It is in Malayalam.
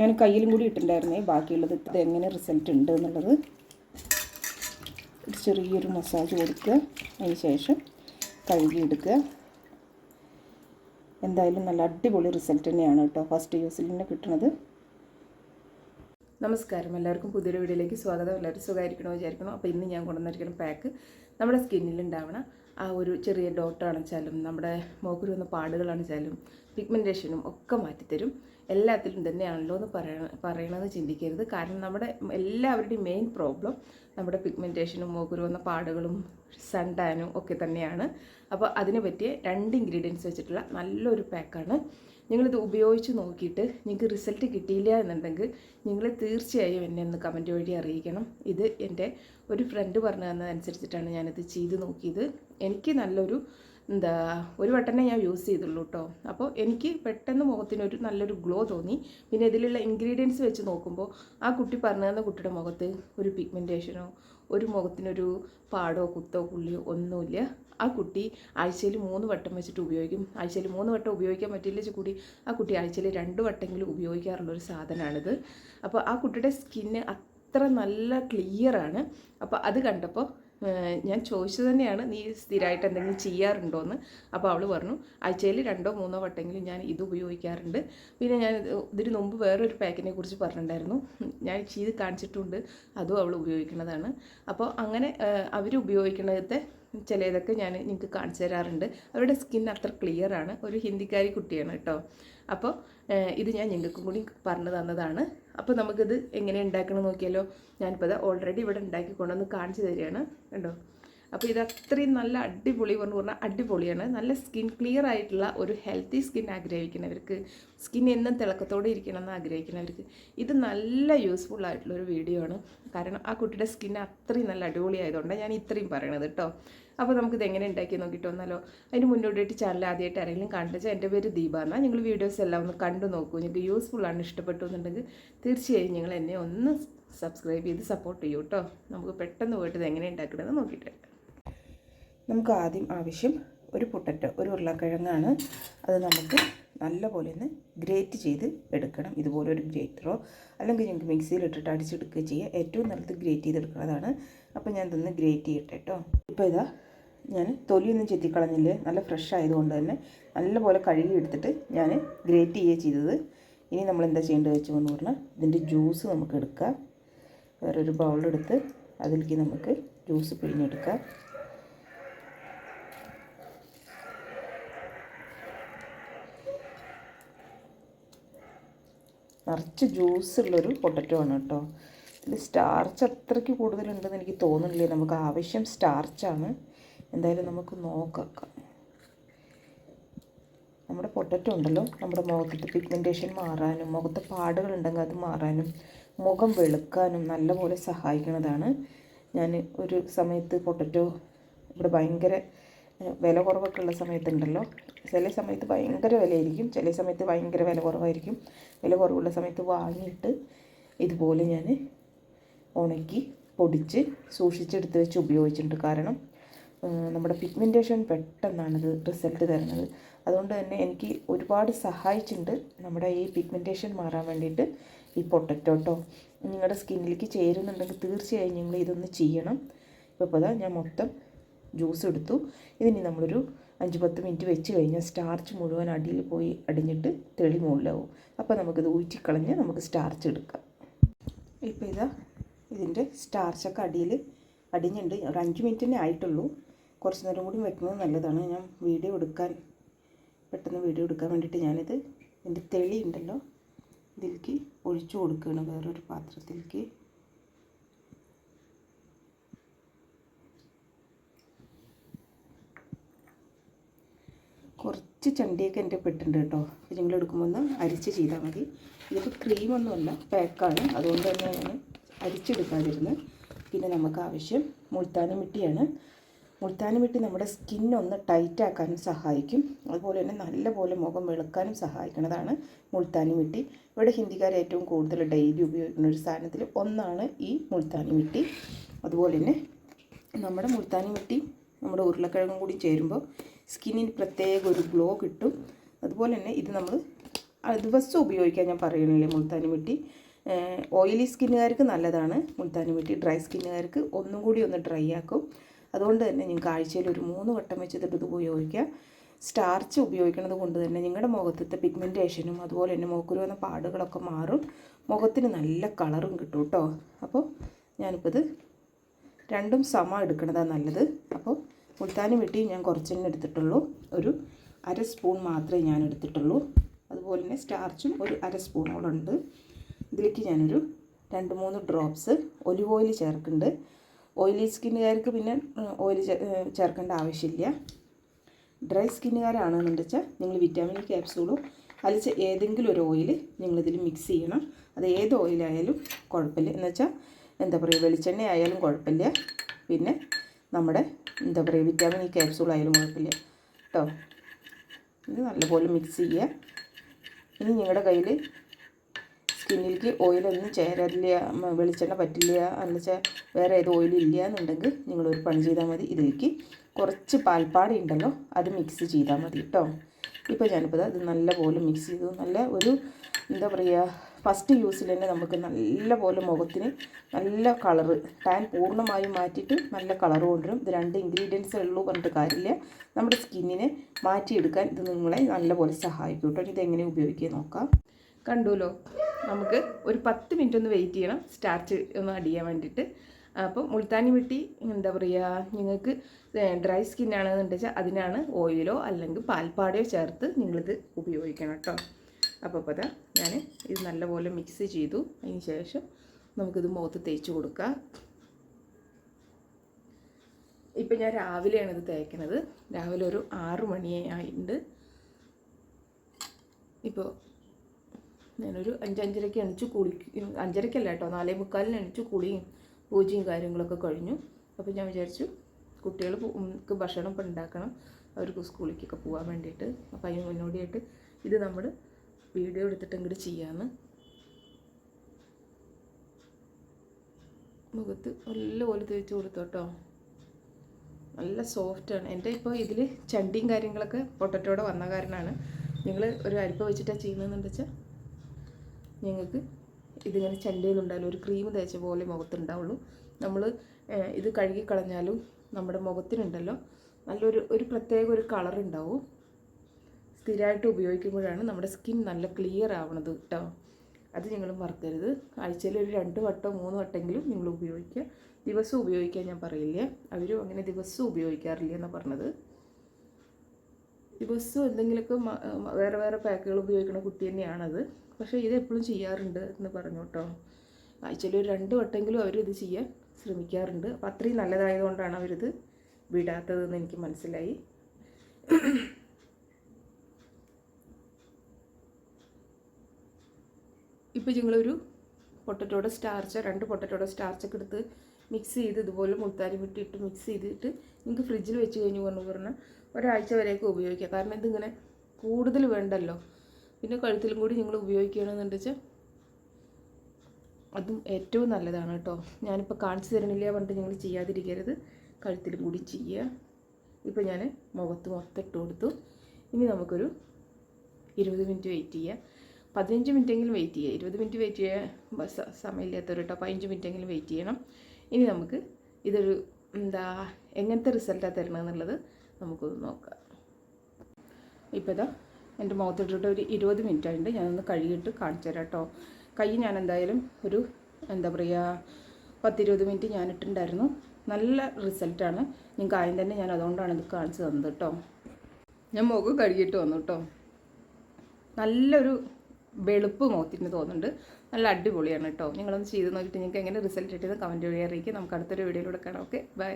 ഞാൻ കയ്യിലും കൂടി ഇട്ടിട്ടുണ്ടായിരുന്നേ. ബാക്കിയുള്ളത് ഇത് എങ്ങനെ റിസൾട്ട് ഉണ്ട് എന്നുള്ളത് ചെറിയൊരു മസാജ് കൊടുക്കുക. അതിന് ശേഷം കഴുകിയെടുക്കുക. എന്തായാലും നല്ല അടിപൊളി റിസൾട്ട് തന്നെയാണ് കേട്ടോ. ഫസ്റ്റ് യൂസിൽ തന്നെ കിട്ടുന്നത് നമസ്കാരം. എല്ലാവർക്കും പുതിയൊരു വീഡിയോയിലേക്ക് സ്വാഗതം. എല്ലാവരും സുഖമായിരിക്കണോ വിചാരിക്കണോ? അപ്പോൾ ഇന്ന് ഞാൻ കൊണ്ടുവന്നിരിക്കുന്ന പാക്ക് നമ്മുടെ സ്കിന്നിൽ ഉണ്ടാവണ ആ ഒരു ചെറിയ ഡോട്ട് അണച്ചാലും നമ്മുടെ മോക്കുരു വന്ന പാടുകളാണെച്ചാലും പിഗ്മെന്റേഷനും ഒക്കെ മാറ്റിത്തരും. എല്ലാത്തിലും തന്നെയാണല്ലോ എന്ന് പറയണ പറയണത് ചിന്തിക്കരുത്. കാരണം നമ്മുടെ എല്ലാവരുടെയും മെയിൻ പ്രോബ്ലം നമ്മുടെ പിഗ്മെന്റേഷനും മോക്കുരു വന്ന പാടുകളും സൺ ടാനും ഒക്കെ തന്നെയാണ്. അപ്പോൾ അതിനെ പറ്റിയ രണ്ട് ഇൻഗ്രീഡിയൻസ് വെച്ചിട്ടുള്ള നല്ലൊരു പാക്കാണ് നിങ്ങളിത് ഉപയോഗിച്ച് നോക്കിയിട്ട് നിങ്ങൾക്ക് റിസൾട്ട് കിട്ടിയില്ല എന്നുണ്ടെങ്കിൽ നിങ്ങൾ തീർച്ചയായും എന്നെ ഒന്ന് കമന്റ് വഴി അറിയിക്കണം. ഇത് എന്റെ ഒരു ഫ്രണ്ട് പറഞ്ഞു തന്നതനുസരിച്ചിട്ടാണ് ഞാനിത് ചെയ്ത് നോക്കിയത്. എനിക്ക് നല്ലൊരു എന്താ ഒരു വട്ടനെ ഞാൻ യൂസ് ചെയ്തുള്ളൂ കേട്ടോ അപ്പോൾ എനിക്ക് പെട്ടെന്ന് മുഖത്തിനൊരു നല്ലൊരു ഗ്ലോ തോന്നി. പിന്നെ ഇതിലുള്ള ഇൻഗ്രീഡിയൻസ് വെച്ച് നോക്കുമ്പോൾ ആ കുട്ടി പറഞ്ഞു തന്ന കുട്ടിയുടെ മുഖത്ത് ഒരു പിഗ്മെന്റേഷനോ ഒരു മുഖത്തിനൊരു പാടോ കുത്തോ പുള്ളിയോ ഒന്നുമില്ല. ആ കുട്ടി ആഴ്ചയിൽ മൂന്ന് വട്ടം വെച്ചിട്ട് ഉപയോഗിക്കും. ആഴ്ചയിൽ മൂന്ന് വട്ടം ഉപയോഗിക്കാൻ പറ്റില്ല കൂടി ആ കുട്ടി ആഴ്ചയിൽ രണ്ട് വട്ടമെങ്കിലും ഉപയോഗിക്കാറുള്ളൊരു സാധനമാണിത് അപ്പോൾ ആ കുട്ടിയുടെ സ്കിന്ന് അത്ര നല്ല ക്ലിയറാണ് അപ്പോൾ അത് കണ്ടപ്പോൾ ഞാൻ ചോദിച്ചു തന്നെയാണ് നീ സ്ഥിരമായിട്ട് എന്തെങ്കിലും ചെയ്യാറുണ്ടോ എന്ന് അപ്പോൾ അവൾ പറഞ്ഞു ആഴ്ചയിൽ രണ്ടോ മൂന്നോ വട്ടെങ്കിലും ഞാൻ ഇത് ഉപയോഗിക്കാറുണ്ട്. പിന്നെ ഞാൻ ഇത് ഇതിന് മുമ്പ് വേറൊരു പാക്കിനെ കുറിച്ച് പറഞ്ഞിട്ടുണ്ടായിരുന്നു. ഞാൻ ചെയ്ത് കാണിച്ചിട്ടുണ്ട് അതും അവൾ ഉപയോഗിക്കുന്നതാണ്. അപ്പോൾ അങ്ങനെ അവർ ഉപയോഗിക്കുന്നതിലത്തെ ചിലതൊക്കെ ഞാൻ നിങ്ങൾക്ക് കാണിച്ചു തരാറുണ്ട്. അവരുടെ സ്കിൻ അത്ര ക്ലിയർ ആണ്. ഒരു ഹിന്ദിക്കാരി കുട്ടിയാണ് കേട്ടോ. അപ്പോൾ ഇത് ഞാൻ നിങ്ങൾക്കും കൂടി പറഞ്ഞു തന്നതാണ്. അപ്പോൾ നമുക്കിത് എങ്ങനെ ഉണ്ടാക്കണം നോക്കിയാലോ. ഞാനിപ്പോൾ അത് ഓൾറെഡി ഇവിടെ ഉണ്ടാക്കി കൊണ്ടുവന്ന് കാണിച്ചു തരികയാണ്. കണ്ടോ? അപ്പോൾ ഇത് അത്രയും നല്ല അടിപൊളി എന്ന് പറഞ്ഞാൽ അടിപൊളിയാണ്. നല്ല സ്കിൻ ക്ലിയർ ആയിട്ടുള്ള ഒരു ഹെൽത്തി സ്കിൻ ആഗ്രഹിക്കുന്നവർക്ക് സ്കിൻ എന്നും തിളക്കത്തോടെ ഇരിക്കണം എന്ന് ആഗ്രഹിക്കുന്നവർക്ക് ഇത് നല്ല യൂസ്ഫുൾ ആയിട്ടുള്ള ഒരു വീഡിയോ ആണ്. കാരണം ആ കുട്ടിയുടെ സ്കിൻ അത്രയും നല്ല അടിപൊളി ആയതുകൊണ്ടാണ് ഞാൻ ഇത്രയും പറയണത് കേട്ടോ അപ്പോൾ നമുക്കിത് എങ്ങനെ ഉണ്ടാക്കി നോക്കിയിട്ട് വന്നാലോ. അതിന് മുന്നോട്ടായിട്ട് ചാനൽ ആദ്യമായിട്ട് ആരെങ്കിലും കണ്ടുവച്ചാൽ എന്റെ പേര് ദീപ എന്നാൽ നിങ്ങൾ വീഡിയോസ് എല്ലാം ഒന്ന് കണ്ടു നോക്കൂ. നിങ്ങൾക്ക് യൂസ്ഫുൾ ആണ് ഇഷ്ടപ്പെട്ടു എന്നുണ്ടെങ്കിൽ തീർച്ചയായും നിങ്ങൾ എന്നെ ഒന്ന് സബ്സ്ക്രൈബ് ചെയ്ത് സപ്പോർട്ട് ചെയ്യൂ കേട്ടോ നമുക്ക് പെട്ടെന്ന് പോയിട്ട് ഇത് എങ്ങനെ ഉണ്ടാക്കണമെന്ന് നോക്കിയിട്ട് നമുക്ക് ആദ്യം ആവശ്യം ഒരു പൊട്ടറ്റോ ഒരു ഉരുളക്കിഴങ്ങാണ്. അത് നമുക്ക് നല്ലപോലെ ഒന്ന് ഗ്രേറ്റ് ചെയ്ത് എടുക്കണം. ഇതുപോലെ ഒരു ഗ്രേറ്ററോ അല്ലെങ്കിൽ ഞങ്ങൾക്ക് മിക്സിയിൽ ഇട്ടിട്ട് അടിച്ചെടുക്കുക ചെയ്യുക ഏറ്റവും നല്ലത് ഗ്രേറ്റ് ചെയ്തെടുക്കുന്നതാണ്. അപ്പോൾ ഞാൻ ഇതൊന്ന് ഗ്രേറ്റ് ചെയ്യട്ടെ കേട്ടോ. ഇപ്പോൾ ഇതാ ഞാൻ തൊലിയൊന്നും ചെത്തിക്കളഞ്ഞില്ല? നല്ല ഫ്രഷ് ആയതുകൊണ്ട് തന്നെ നല്ലപോലെ കഴുകി എടുത്തിട്ട് ഞാൻ ഗ്രേറ്റ് ചെയ്യുക ചെയ്തത്. ഇനി നമ്മൾ എന്താ ചെയ്യേണ്ടത് വെച്ചെന്ന് പറഞ്ഞാൽ ഇതിന്റെ ജ്യൂസ് നമുക്ക് എടുക്കാം. വേറൊരു ബൗളെടുത്ത് അതിലേക്ക് നമുക്ക് ജ്യൂസ് പിഴിഞ്ഞെടുക്കാം. നിറച്ച് ജ്യൂസ് ഉള്ളൊരു പൊട്ടറ്റോ ആണ് കേട്ടോ. ഇതിൽ സ്റ്റാർച്ച് അത്രയ്ക്ക് കൂടുതലുണ്ടെന്ന് എനിക്ക് തോന്നുന്നില്ല. നമുക്ക് ആവശ്യം സ്റ്റാർച്ചാണ് എന്തായാലും നമുക്ക് നോക്കാം നമ്മുടെ പൊട്ടറ്റോ ഉണ്ടല്ലോ. നമ്മുടെ മുഖത്തെ പിഗ്മെന്റേഷൻ മാറാനും മുഖത്ത് പാടുകളുണ്ടെങ്കിൽ അത് മാറാനും മുഖം വെളുക്കാനും നല്ലപോലെ സഹായിക്കുന്നതാണ്. ഞാൻ ഒരു സമയത്ത് പൊട്ടറ്റോ ഇവിടെ ഭയങ്കര വില കുറവൊക്കെ ഉള്ള സമയത്തുണ്ടല്ലോ. ചില സമയത്ത് ഭയങ്കര വിലയായിരിക്കും. ചില സമയത്ത് ഭയങ്കര വില കുറവായിരിക്കും. വില കുറവുള്ള സമയത്ത് വാങ്ങിയിട്ട് ഇതുപോലെ ഞാൻ ഉണക്കി പൊടിച്ച് സൂക്ഷിച്ചെടുത്ത് വെച്ച് ഉപയോഗിച്ചിട്ടുണ്ട്. കാരണം നമ്മുടെ പിഗ്മെന്റേഷൻ പെട്ടെന്നാണിത് റിസൾട്ട് തരുന്നത്. അതുകൊണ്ട് തന്നെ എനിക്ക് ഒരുപാട് സഹായിച്ചിട്ടുണ്ട് നമ്മുടെ ഈ പിഗ്മെന്റേഷൻ മാറാൻ വേണ്ടിയിട്ട് ഈ പൊട്ടറ്റോട്ടോ നിങ്ങളുടെ സ്കിന്നിലേക്ക് ചേരുന്നുണ്ടെങ്കിൽ തീർച്ചയായും നിങ്ങൾ ഇതൊന്ന് ചെയ്യണം. ഇപ്പോൾ ഇപ്പോൾ ഞാൻ മൊത്തം ജ്യൂസ് എടുത്തു. ഇതിനി നമ്മളൊരു അഞ്ച് പത്ത് മിനിറ്റ് വെച്ച് കഴിഞ്ഞാൽ സ്റ്റാർച്ച് മുഴുവൻ അടിയിൽ പോയി അടിഞ്ഞിട്ട് തെളി മുകളിലാവും. അപ്പോൾ നമുക്കിത് ഊറ്റിക്കളഞ്ഞ് നമുക്ക് സ്റ്റാർച്ച് എടുക്കാം. ഇപ്പോൾ ഇതാ ഇതിന്റെ സ്റ്റാർച്ചൊക്കെ അടിയിൽ അടിഞ്ഞിട്ടുണ്ട് ഒരു അഞ്ച് മിനിറ്റ് തന്നെ ആയിട്ടുള്ളൂ. കുറച്ച് നേരം കൂടി വെക്കുന്നത് നല്ലതാണ്. ഞാൻ വീഡിയോ എടുക്കാൻ പെട്ടെന്ന് വീഡിയോ എടുക്കാൻ വേണ്ടിയിട്ട് ഞാനിത് ഇതിന്റെ തെളി ഉണ്ടല്ലോ ഇതിലേക്ക് ഒഴിച്ചു കൊടുക്കുകയാണ് വേറൊരു പാത്രത്തിലേക്ക്. കുറച്ച് ചണ്ടിയൊക്കെ എന്റെ പെട്ടുണ്ട് കേട്ടോ. അപ്പോൾ നിങ്ങൾ എടുക്കുമ്പോൾ ഒന്ന് അരിച്ച് ചെയ്താൽ മതി. ഇതിപ്പോൾ ക്രീമൊന്നുമല്ല പാക്കാണ് അതുകൊണ്ട് തന്നെ ഞാൻ അരിച്ചെടുക്കാതിരുന്ന്. പിന്നെ നമുക്ക് ആവശ്യം മുൾത്താനി മിട്ടിയാണ്. മുൾത്താനി മിട്ടി നമ്മുടെ സ്കിന്നൊന്ന് ടൈറ്റ് ടൈറ്റാക്കാനും സഹായിക്കും. അതുപോലെ തന്നെ നല്ലപോലെ മുഖം വെളുക്കാനും സഹായിക്കുന്നതാണ് മുൾത്താനി മിട്ടി. ഇവിടെ ഹിന്ദിക്കാർ ഏറ്റവും കൂടുതൽ ഡെയിലി ഉപയോഗിക്കുന്ന ഒരു സാധനത്തിൽ ഒന്നാണ് ഈ മുൾത്താനി മിട്ടി. അതുപോലെ തന്നെ നമ്മുടെ മുൾത്താനി മിട്ടി നമ്മുടെ ഉരുളക്കിഴങ്ങും കൂടി ചേരുമ്പോൾ സ്കിന്നിന് പ്രത്യേക ഒരു ഗ്ലോ കിട്ടും. അതുപോലെ തന്നെ ഇത് നമ്മൾ ദിവസം ഉപയോഗിക്കാൻ ഞാൻ പറയണില്ലേ മുൾത്താനി മിട്ടി. ഓയിലി സ്കിന്നുകാർക്ക് നല്ലതാണ്. മുൾത്താനി മിട്ടി ഡ്രൈ സ്കിന്നുകാർക്ക് ഒന്നും കൂടി ഒന്ന് ഡ്രൈ ആക്കും. അതുകൊണ്ട് തന്നെ നിങ്ങൾക്ക് ആഴ്ചയിൽ ഒരു മൂന്ന് വട്ടം വെച്ചിട്ട് ഇത് ഉപയോഗിക്കുക. സ്റ്റാർച്ച് ഉപയോഗിക്കുന്നത് കൊണ്ട് തന്നെ നിങ്ങളുടെ മുഖത്തത്തെ പിഗ്മെന്റേഷനും അതുപോലെ തന്നെ മുഖക്കുരു വന്ന പാടുകളൊക്കെ മാറും. മുഖത്തിന് നല്ല കളറും കിട്ടും കേട്ടോ അപ്പോൾ ഞാനിപ്പോൾ ഇത് രണ്ടും സമ എടുക്കുന്നതാണ് നല്ലത്. അപ്പോൾ മുൾത്താനി വെട്ടി ഞാൻ കുറച്ച് തന്നെ എടുത്തിട്ടുള്ളൂ. ഒരു അര സ്പൂൺ മാത്രമേ ഞാൻ എടുത്തിട്ടുള്ളൂ. അതുപോലെ തന്നെ സ്റ്റാർച്ചും ഒരു അര സ്പൂണോളം ഉണ്ട്. ഇതിലേക്ക് ഞാനൊരു രണ്ട് മൂന്ന് ഡ്രോപ്സ് ഒലിവ് ഓയിൽ ചേർക്കുന്നുണ്ട്. ഓയിലി സ്കിന്നുകാർക്ക് പിന്നെ ഓയിൽ ചേർക്കേണ്ട ആവശ്യമില്ല. ഡ്രൈ സ്കിന്നുകാരാണെന്നുണ്ട് വെച്ചാൽ നിങ്ങൾ വിറ്റാമിൻ ക്യാപ്സൂളും അലിച്ച ഏതെങ്കിലും ഒരു ഓയിൽ നിങ്ങളിതിൽ മിക്സ് ചെയ്യണം. അത് ഏത് ഓയിലായാലും കുഴപ്പമില്ല. എന്ന് വെച്ചാൽ എന്താ പറയുക വെളിച്ചെണ്ണ ആയാലും കുഴപ്പമില്ല. പിന്നെ നമ്മുടെ എന്താ പറയുക വിറ്റാമിൻ ഈ ക്യാപ്സൂൾ ആയാലും കുഴപ്പമില്ല. കേട്ടോ ഇത് നല്ലപോലെ മിക്സ് ചെയ്യുക ഇനി നിങ്ങളുടെ കയ്യിൽ സ്കിന്നിലേക്ക് ഓയിലൊന്നും ചേരാറില്ല മ, വെളിച്ചെണ്ണ പറ്റില്ല എന്നുവെച്ചാൽ വേറെ ഏത് ഓയിലും ഇല്ല എന്നുണ്ടെങ്കിൽ നിങ്ങളൊരു പണി ചെയ്താൽ മതി. ഇതിലേക്ക് കുറച്ച് പാൽപ്പാടി ഉണ്ടല്ലോ അത് മിക്സ് ചെയ്താൽ മതി കേട്ടോ ഇപ്പോൾ ഞാനിപ്പോൾ അത് നല്ലപോലെ മിക്സ് ചെയ്തു. നല്ല ഒരു എന്താ പറയുക ഫസ്റ്റ് യൂസിൽ തന്നെ നമുക്ക് നല്ല പോലെ മുഖത്തിന് നല്ല കളറ് ടാൻ പൂർണമായും മാറ്റിയിട്ട് നല്ല കളർ കൊണ്ടുവരും. ഇത് രണ്ട് ഇൻഗ്രീഡിയൻസ് ഉള്ളൂ പറഞ്ഞിട്ട് കാര്യമില്ല. നമ്മുടെ സ്കിന്നിനെ മാറ്റിയെടുക്കാൻ ഇത് നിങ്ങളെ നല്ലപോലെ സഹായിക്കും കേട്ടോ. ഇത് എങ്ങനെ ഉപയോഗിക്കുക നോക്കാം. കണ്ടുല്ലോ നമുക്ക് ഒരു പത്ത് മിനിറ്റ് ഒന്ന് വെയിറ്റ് ചെയ്യണം. സ്റ്റാർച്ച് ഒന്ന് അടിയാൻ വേണ്ടിയിട്ട്. അപ്പോൾ മുൾത്താനി വെട്ടി എന്താ പറയുക നിങ്ങൾക്ക് ഡ്രൈ സ്കിൻ ആണെന്നുണ്ടെച്ചാൽ അതിനാണ് ഓയിലോ അല്ലെങ്കിൽ പാൽപ്പാടയോ ചേർത്ത് നിങ്ങളിത് ഉപയോഗിക്കണം കേട്ടോ. അപ്പോൾ അപ്പോൾ ഞാൻ ഇത് നല്ലപോലെ മിക്സ് ചെയ്തു. അതിന് ശേഷം നമുക്കിത് മുഖത്ത് തേച്ച് കൊടുക്കാം. ഇപ്പം ഞാൻ രാവിലെയാണ് ഇത് തേക്കുന്നത്. രാവിലെ ഒരു ആറ് മണിയായിട്ടുണ്ട് ഇപ്പോൾ ഞാനൊരു അഞ്ചഞ്ചരയ്ക്ക് എണിച്ച് കുളി അഞ്ചരയ്ക്കല്ല കേട്ടോ നാലേ മുക്കാലിന് എണിച്ച് കുളിയും പൂജയും കാര്യങ്ങളൊക്കെ കഴിഞ്ഞു. അപ്പോൾ ഞാൻ വിചാരിച്ചു കുട്ടികൾ ഭക്ഷണം ഇപ്പം ഉണ്ടാക്കണം. അവർക്ക് സ്കൂളിലേക്കൊക്കെ പോകാൻ വേണ്ടിയിട്ട്. അപ്പോൾ അതിന് മുന്നോടിയായിട്ട് ഇത് നമ്മൾ വീഡിയോ എടുത്തിട്ട് ഇങ്ങോട്ട് ചെയ്യാമെന്ന് മുഖത്ത് നല്ലപോലെ തേച്ച് കൊടുത്തോട്ടോ. നല്ല സോഫ്റ്റാണ് എന്റെ ഇപ്പോൾ ഇതിൽ ചണ്ടിയും കാര്യങ്ങളൊക്കെ പൊട്ടറ്റോടെ വന്ന കാരണമാണ് നിങ്ങൾ ഒരു അരിപ്പ വെച്ചിട്ടാണ് ചെയ്യുന്നതെന്ന് വെച്ചാൽ ഞങ്ങൾക്ക് ഇതിങ്ങനെ ചണ്ടിയൊന്നുണ്ടാവില്ല ഒരു ക്രീം തേച്ച പോലെ മുഖത്തുണ്ടാവുള്ളൂ നമ്മൾ ഇത് കഴുകി കളഞ്ഞാലും നമ്മുടെ മുഖത്തിനുണ്ടല്ലോ. നല്ലൊരു ഒരു പ്രത്യേക ഒരു കളർ ഉണ്ടാവും. സ്ഥിരമായിട്ട് ഉപയോഗിക്കുമ്പോഴാണ് നമ്മുടെ സ്കിൻ നല്ല ക്ലിയർ ആവണത് കേട്ടോ അത് നിങ്ങൾ മറക്കരുത്. ആഴ്ചയിൽ ഒരു രണ്ട് വട്ടോ മൂന്ന് വട്ടമെങ്കിലും നിങ്ങൾ ഉപയോഗിക്കുക. ദിവസം ഉപയോഗിക്കാൻ ഞാൻ പറയില്ല? അവരും അങ്ങനെ ദിവസം ഉപയോഗിക്കാറില്ല എന്നാണ് പറഞ്ഞത്. ദിവസവും എന്തെങ്കിലുമൊക്കെ വേറെ വേറെ പാക്കുകൾ ഉപയോഗിക്കുന്ന കുട്ടി തന്നെയാണത്. പക്ഷേ ഇത് എപ്പോഴും ചെയ്യാറുണ്ട് എന്ന് പറഞ്ഞു കേട്ടോ ആഴ്ചയിൽ ഒരു രണ്ട് വട്ടമെങ്കിലും അവരിത് ചെയ്യാൻ ശ്രമിക്കാറുണ്ട്. അപ്പോൾ അത്രയും നല്ലതായതുകൊണ്ടാണ് അവരിത് വിടാത്തതെന്ന് എനിക്ക് മനസ്സിലായി. ഇപ്പോൾ നിങ്ങളൊരു പൊട്ടറ്റോടെ സ്റ്റാർച്ച് രണ്ട് പൊട്ടറ്റോടെ സ്റ്റാർച്ചൊക്കെ എടുത്ത് മിക്സ് ചെയ്ത് ഇതുപോലെ മുത്താരി വിട്ടിട്ട് മിക്സ് ചെയ്തിട്ട് നിങ്ങൾക്ക് ഫ്രിഡ്ജിൽ വെച്ച് കഴിഞ്ഞ് പറഞ്ഞു പറഞ്ഞാൽ ഒരാഴ്ച വരെയൊക്കെ ഉപയോഗിക്കാം. കാരണം ഇതിങ്ങനെ കൂടുതൽ വേണ്ടല്ലോ. പിന്നെ കഴുത്തിലും കൂടി നിങ്ങൾ ഉപയോഗിക്കുകയാണെന്നുണ്ട് വെച്ചാൽ അതും ഏറ്റവും നല്ലതാണ് കേട്ടോ. ഞാനിപ്പോൾ കാണിച്ചു തരണില്ല പറഞ്ഞിട്ട് നിങ്ങൾ ചെയ്യാതിരിക്കരുത്. കഴുത്തിലും കൂടി ചെയ്യുക. ഇപ്പോൾ ഞാൻ മുഖത്ത് മൊത്തം ഇട്ട് കൊടുത്തു. ഇനി നമുക്കൊരു ഇരുപത് മിനിറ്റ് വെയിറ്റ് ചെയ്യുക പതിനഞ്ച് മിനിറ്റെങ്കിലും വെയിറ്റ് ചെയ്യുക. ഇരുപത് മിനിറ്റ് വെയിറ്റ് സ- സമയമില്ലാത്തവർ കേട്ടോ. പതിനഞ്ച് മിനിറ്റെങ്കിലും വെയിറ്റ് ചെയ്യണം. ഇനി നമുക്ക് ഇതൊരു എന്താ എങ്ങനത്തെ റിസൾട്ടാണ് തരണമെന്നുള്ളത് നമുക്കൊന്ന് നോക്കാം. ഇപ്പോൾ ഇതാ എന്റെ മുഖത്തിട്ടിട്ട് ഒരു ഇരുപത് മിനിറ്റ് ആയിട്ടുണ്ട്. ഞാനൊന്ന് കഴുകിയിട്ട് കാണിച്ചു തരാം കേട്ടോ. കൈ ഞാൻ എന്തായാലും ഒരു എന്താ പറയുക പത്തിരുപത് മിനിറ്റ് ഞാൻ ഇട്ടിട്ടുണ്ടായിരുന്നു നല്ല റിസൾട്ടാണ് നിങ്ങൾക്ക് ആദ്യം തന്നെ ഞാൻ അതുകൊണ്ടാണ് ഇത് കാണിച്ചു തന്നത് കേട്ടോ. ഞാൻ മുഖം കഴുകിയിട്ട് വന്നു കേട്ടോ. നല്ലൊരു വെളുപ്പ് മുഖത്തിന് തോന്നുന്നുണ്ട്. നല്ല അടിപൊളിയാണ് കേട്ടോ നിങ്ങളൊന്ന് ചെയ്ത് നോക്കിയിട്ട് നിങ്ങൾക്ക് എങ്ങനെ റിസൾട്ട് കിട്ടിയത് കമന്റ് വഴി അറിയിക്കുക. നമുക്ക് അടുത്തൊരു വീഡിയോയിലൂടെ കാണാം. Okay bye